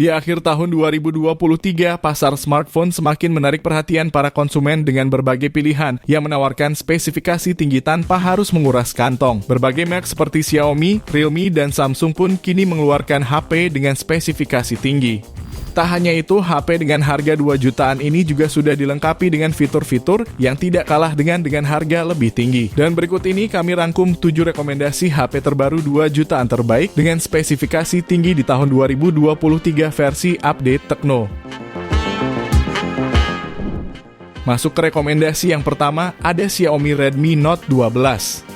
Di akhir tahun 2023, pasar smartphone semakin menarik perhatian para konsumen dengan berbagai pilihan yang menawarkan spesifikasi tinggi tanpa harus menguras kantong. Berbagai merek seperti Xiaomi, Realme, dan Samsung pun kini mengeluarkan HP dengan spesifikasi tinggi. Tak hanya itu, HP dengan harga 2 jutaan ini juga sudah dilengkapi dengan fitur-fitur yang tidak kalah dengan dengan harga lebih tinggi. Dan berikut ini kami rangkum 7 rekomendasi HP terbaru 2 jutaan terbaik dengan spesifikasi tinggi di tahun 2023 versi update Tekno. Masuk ke rekomendasi yang pertama, ada Xiaomi Redmi Note 12.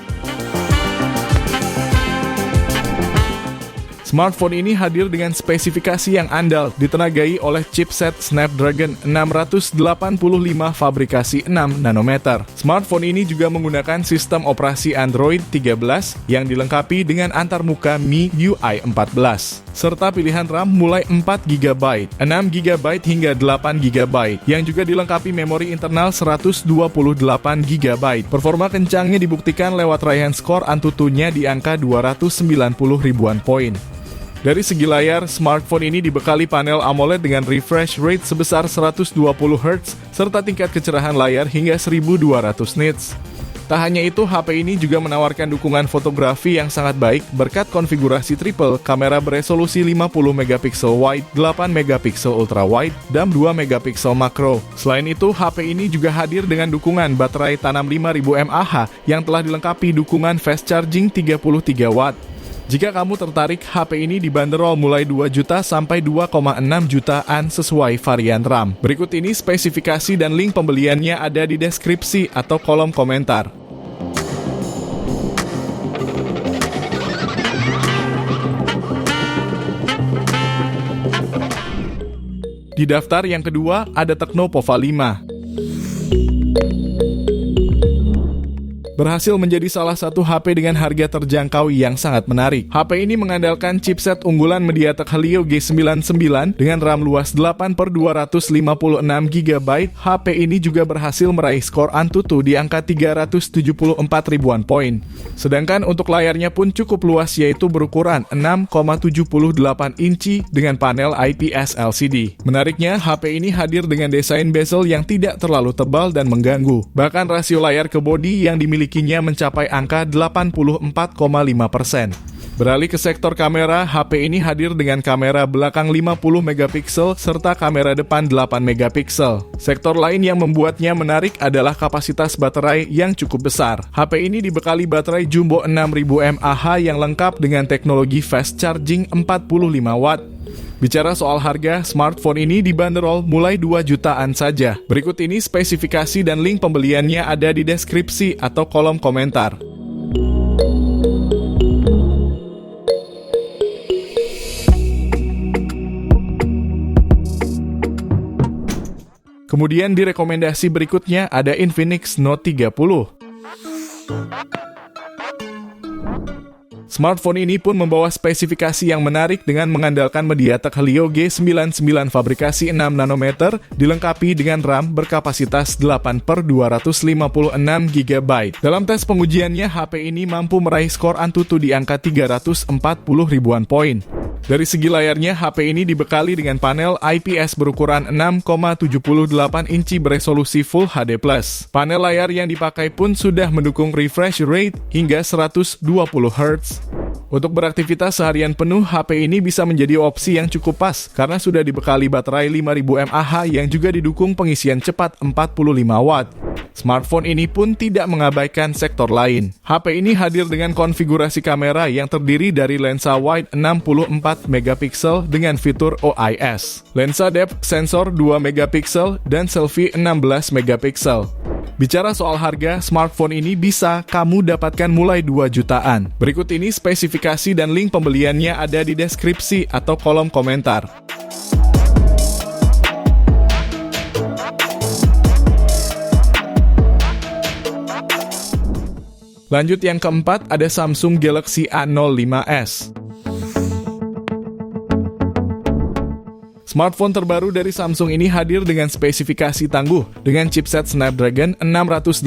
Smartphone ini hadir dengan spesifikasi yang andal, ditenagai oleh chipset Snapdragon 685 fabrikasi 6 nanometer. Smartphone ini juga menggunakan sistem operasi Android 13 yang dilengkapi dengan antarmuka MIUI 14 serta pilihan RAM mulai 4 GB, 6 GB hingga 8 GB, yang juga dilengkapi memori internal 128 GB. Performa kencangnya dibuktikan lewat raihan skor Antutunya di angka 290 ribuan poin. Dari segi layar, smartphone ini dibekali panel AMOLED dengan refresh rate sebesar 120 Hz serta tingkat kecerahan layar hingga 1200 nits. Tak hanya itu, HP ini juga menawarkan dukungan fotografi yang sangat baik berkat konfigurasi triple, kamera beresolusi 50 megapiksel wide, 8 megapiksel ultra wide, dan 2 megapiksel makro. Selain itu, HP ini juga hadir dengan dukungan baterai tanam 5000 mAh yang telah dilengkapi dukungan fast charging 33 watt. Jika kamu tertarik, HP ini dibanderol mulai 2 juta sampai 2,6 jutaan sesuai varian RAM. Berikut ini spesifikasi dan link pembeliannya ada di deskripsi atau kolom komentar. Di daftar yang kedua ada Tecno Pova 5. Berhasil menjadi salah satu HP dengan harga terjangkau yang sangat menarik. HP ini mengandalkan chipset unggulan MediaTek Helio G99 dengan RAM luas 8 per 256 GB. HP ini juga berhasil meraih skor Antutu di angka 374 ribuan poin. Sedangkan untuk layarnya pun cukup luas yaitu berukuran 6,78 inci dengan panel IPS LCD. Menariknya, HP ini hadir dengan desain bezel yang tidak terlalu tebal dan mengganggu. Bahkan rasio layar ke bodi yang dimiliki dimilikinya mencapai angka 84,5 persen. Beralih ke sektor kamera, HP ini hadir dengan kamera belakang 50 megapiksel serta kamera depan 8 megapiksel. Sektor lain yang membuatnya menarik adalah kapasitas baterai yang cukup besar. HP ini dibekali baterai jumbo 6000 mAh yang lengkap dengan teknologi fast charging 45 watt Bicara soal harga, smartphone ini dibanderol mulai 2 jutaan saja. Berikut ini spesifikasi dan link pembeliannya ada di deskripsi atau kolom komentar. Kemudian di rekomendasi berikutnya ada Infinix Note 30. Smartphone ini pun membawa spesifikasi yang menarik dengan mengandalkan MediaTek Helio G99 fabrikasi 6 nanometer dilengkapi dengan RAM berkapasitas 8 per 256 GB. Dalam tes pengujiannya, HP ini mampu meraih skor Antutu di angka 340 ribuan poin. Dari segi layarnya, HP ini dibekali dengan panel IPS berukuran 6,78 inci beresolusi Full HD+. Panel layar yang dipakai pun sudah mendukung refresh rate hingga 120 Hz. Untuk beraktivitas seharian penuh, HP ini bisa menjadi opsi yang cukup pas karena sudah dibekali baterai 5000 mAh yang juga didukung pengisian cepat 45 watt. Smartphone ini pun tidak mengabaikan sektor lain. HP ini hadir dengan konfigurasi kamera yang terdiri dari lensa wide 64 megapiksel dengan fitur OIS, lensa depth sensor 2 megapiksel, dan selfie 16 megapiksel. Bicara soal harga, smartphone ini bisa kamu dapatkan mulai 2 jutaan. Berikut ini spesifikasi dan link pembeliannya ada di deskripsi atau kolom komentar. Lanjut yang keempat ada Samsung Galaxy A05s. Smartphone terbaru dari Samsung ini hadir dengan spesifikasi tangguh. Dengan chipset Snapdragon 680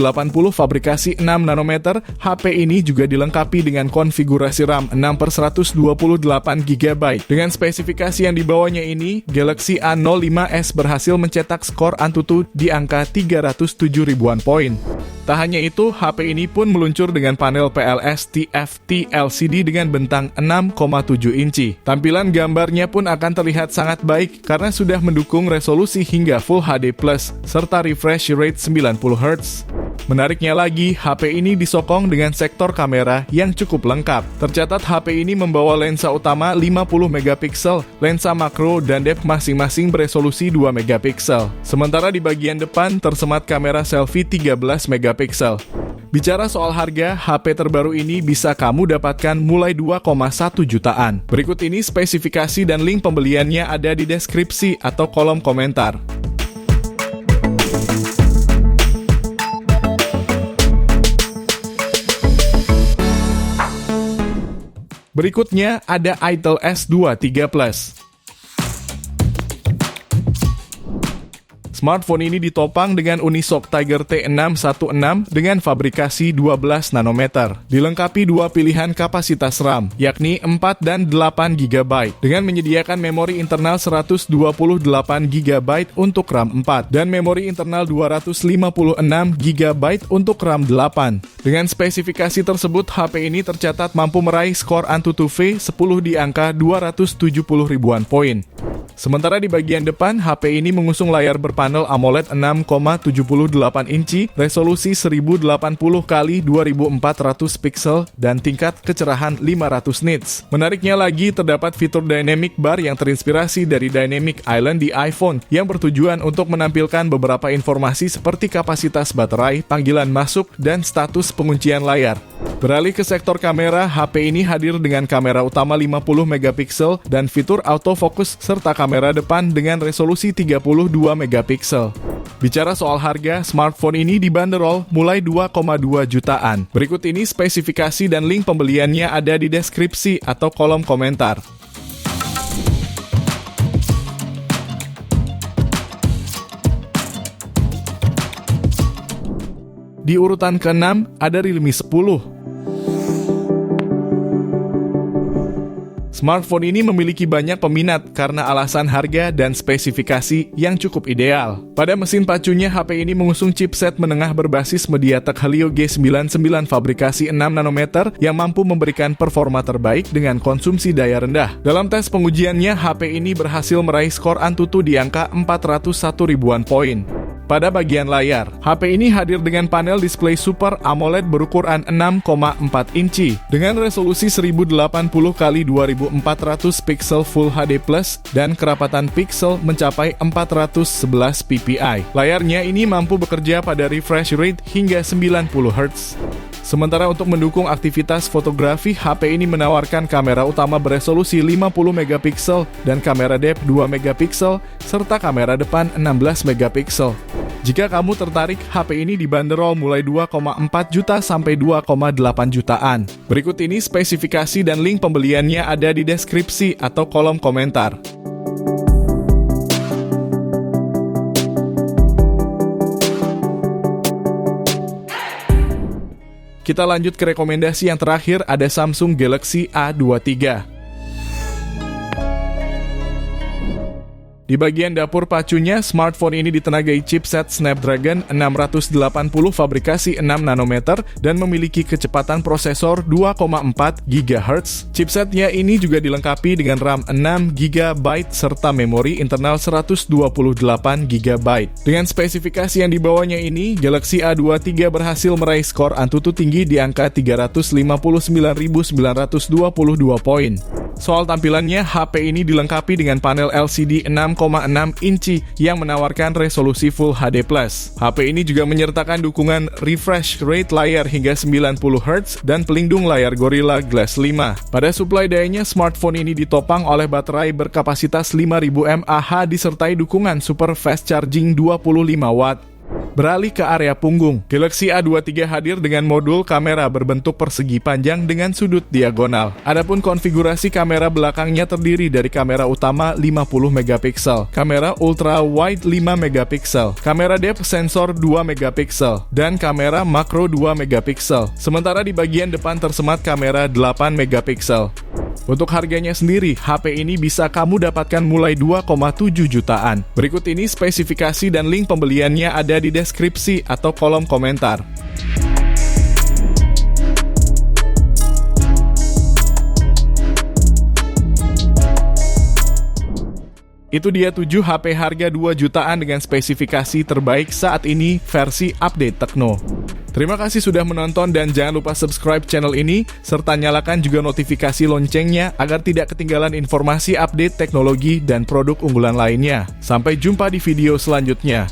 fabrikasi 6 nanometer, HP ini juga dilengkapi dengan konfigurasi RAM 6 per 128 GB. Dengan spesifikasi yang dibawanya ini, Galaxy A05s berhasil mencetak skor Antutu di angka 307 ribuan poin. Tak hanya itu, HP ini pun meluncur dengan panel PLS TFT LCD dengan bentang 6,7 inci. Tampilan gambarnya pun akan terlihat sangat baik karena sudah mendukung resolusi hingga Full HD+, serta refresh rate 90 Hz. Menariknya lagi, HP ini disokong dengan sektor kamera yang cukup lengkap. Tercatat HP ini membawa lensa utama 50 megapiksel, lensa makro dan depth masing-masing beresolusi 2 megapiksel. Sementara di bagian depan tersemat kamera selfie 13 megapiksel. Bicara soal harga, HP terbaru ini bisa kamu dapatkan mulai 2,1 jutaan. Berikut ini spesifikasi dan link pembeliannya ada di deskripsi atau kolom komentar. Berikutnya ada Itel S2 3 Plus. Smartphone ini ditopang dengan Unisoc Tiger T616 dengan fabrikasi 12 nanometer. Dilengkapi dua pilihan kapasitas RAM, yakni 4 dan 8 GB, dengan menyediakan memori internal 128 GB untuk RAM 4 dan memori internal 256 GB untuk RAM 8. Dengan spesifikasi tersebut, HP ini tercatat mampu meraih skor Antutu V 10 di angka 270 ribuan poin. Sementara di bagian depan, HP ini mengusung layar berpanel AMOLED 6,78 inci, resolusi 1080 x 2400 pixel, dan tingkat kecerahan 500 nits. Menariknya lagi, terdapat fitur Dynamic Bar yang terinspirasi dari Dynamic Island di iPhone, yang bertujuan untuk menampilkan beberapa informasi seperti kapasitas baterai, panggilan masuk, dan status penguncian layar. Beralih ke sektor kamera, HP ini hadir dengan kamera utama 50 megapiksel dan fitur autofocus serta kamera depan dengan resolusi 32 megapiksel. Bicara soal harga, smartphone ini dibanderol mulai 2,2 jutaan. Berikut ini spesifikasi dan link pembeliannya ada di deskripsi atau kolom komentar. Di urutan ke-6 ada Realme 10 Smartphone ini memiliki banyak peminat karena alasan harga dan spesifikasi yang cukup ideal. Pada mesin pacunya, HP ini mengusung chipset menengah berbasis MediaTek Helio G99 fabrikasi 6 nanometer yang mampu memberikan performa terbaik dengan konsumsi daya rendah. Dalam tes pengujiannya, HP ini berhasil meraih skor Antutu di angka 401 ribuan poin pada bagian layar. HP ini hadir dengan panel display Super AMOLED berukuran 6,4 inci dengan resolusi 1080 x 2400 pixel Full HD dan kerapatan pixel mencapai 411 ppi. Layarnya ini mampu bekerja pada refresh rate hingga 90 Hz. Sementara untuk mendukung aktivitas fotografi, HP ini menawarkan kamera utama beresolusi 50 megapiksel dan kamera depth 2 megapiksel serta kamera depan 16 megapiksel. Jika kamu tertarik, HP ini dibanderol mulai 2,4 juta sampai 2,8 jutaan. Berikut ini spesifikasi dan link pembeliannya ada di deskripsi atau kolom komentar. Kita lanjut ke rekomendasi yang terakhir ada Samsung Galaxy A23. Di bagian dapur pacunya, smartphone ini ditenagai chipset Snapdragon 680 fabrikasi 6 nanometer dan memiliki kecepatan prosesor 2,4 GHz. Chipsetnya ini juga dilengkapi dengan RAM 6 GB serta memori internal 128 GB. Dengan spesifikasi yang dibawanya ini, Galaxy A23 berhasil meraih skor Antutu tinggi di angka 359.922 poin. Soal tampilannya, HP ini dilengkapi dengan panel LCD 6,6 inci yang menawarkan resolusi Full HD+. HP ini juga menyertakan dukungan refresh rate layar hingga 90 Hz dan pelindung layar Gorilla Glass 5. Pada suplai dayanya, smartphone ini ditopang oleh baterai berkapasitas 5000 mAh disertai dukungan super fast charging 25 watt. Beralih ke area punggung, Galaxy A23 hadir dengan modul kamera berbentuk persegi panjang dengan sudut diagonal. Adapun konfigurasi kamera belakangnya terdiri dari kamera utama 50 megapiksel, kamera ultra wide 5 megapiksel, kamera depth sensor 2 megapiksel, dan kamera makro 2 megapiksel. Sementara di bagian depan tersemat kamera 8 megapiksel. Untuk harganya sendiri, HP ini bisa kamu dapatkan mulai 2,7 jutaan. Berikut ini spesifikasi dan link pembeliannya ada di deskripsi atau kolom komentar. Itu dia 7 HP harga 2 jutaan dengan spesifikasi terbaik saat ini versi update Tekno. Terima kasih sudah menonton dan jangan lupa subscribe channel ini serta nyalakan juga notifikasi loncengnya agar tidak ketinggalan informasi update teknologi dan produk unggulan lainnya. Sampai jumpa di video selanjutnya.